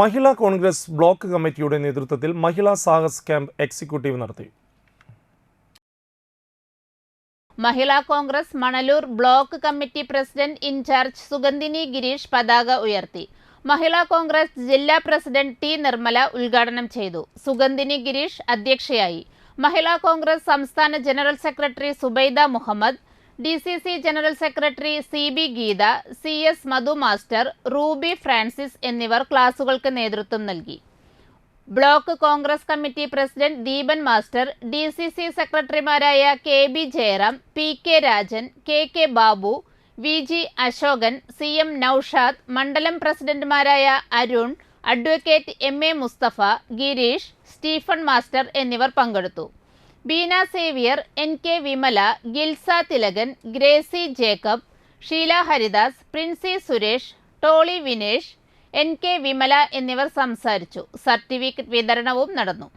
മഹിളാ Congress block കമ്മിറ്റിയുടെ നേതൃത്വത്തിൽ മഹിളാ Sahas camp executive നടത്തി. Mahila Congress Manalur block committee president incharge Sugandhini Gireesh പതാക ഉയർത്തി. മഹിളാ കോൺഗ്രസ് ജില്ലാ പ്രസിഡന്റ് ടി നിർമ്മല ഉദ്ഘാടനം ചെയ്തു. സുഗന്ധിനി ഗിരീഷ് അധ്യക്ഷയായി. മഹിളാ കോൺഗ്രസ് സംസ്ഥാന general secretary Subaida Muhammad D C C general secretary C B Geetha C S Madhu master Ruby Francis എന്നിവർ ക്ലാസുകൾക്ക് നേതൃത്വം നൽകി. Block Congress committee president Deepan master D C C സെക്രട്ടറിമാരായ K B Jayaram P K Rajan K K Babu V G Ashokan C M Noushad മണ്ഡലം പ്രസിഡന്റുമാരായ Arun advocate M A Musthafa Gireesh Stephen master എന്നിവർ പങ്കെടുത്തു. Beena Xavier N K Vimala Gilsa Thilakan Gracy Jacob Sheela Haridas Princy Suresh Tolly Vinesh N K Vimala എന്നിവർ സംസാരിച്ചു. Certificate വിതരണവും നടന്നു.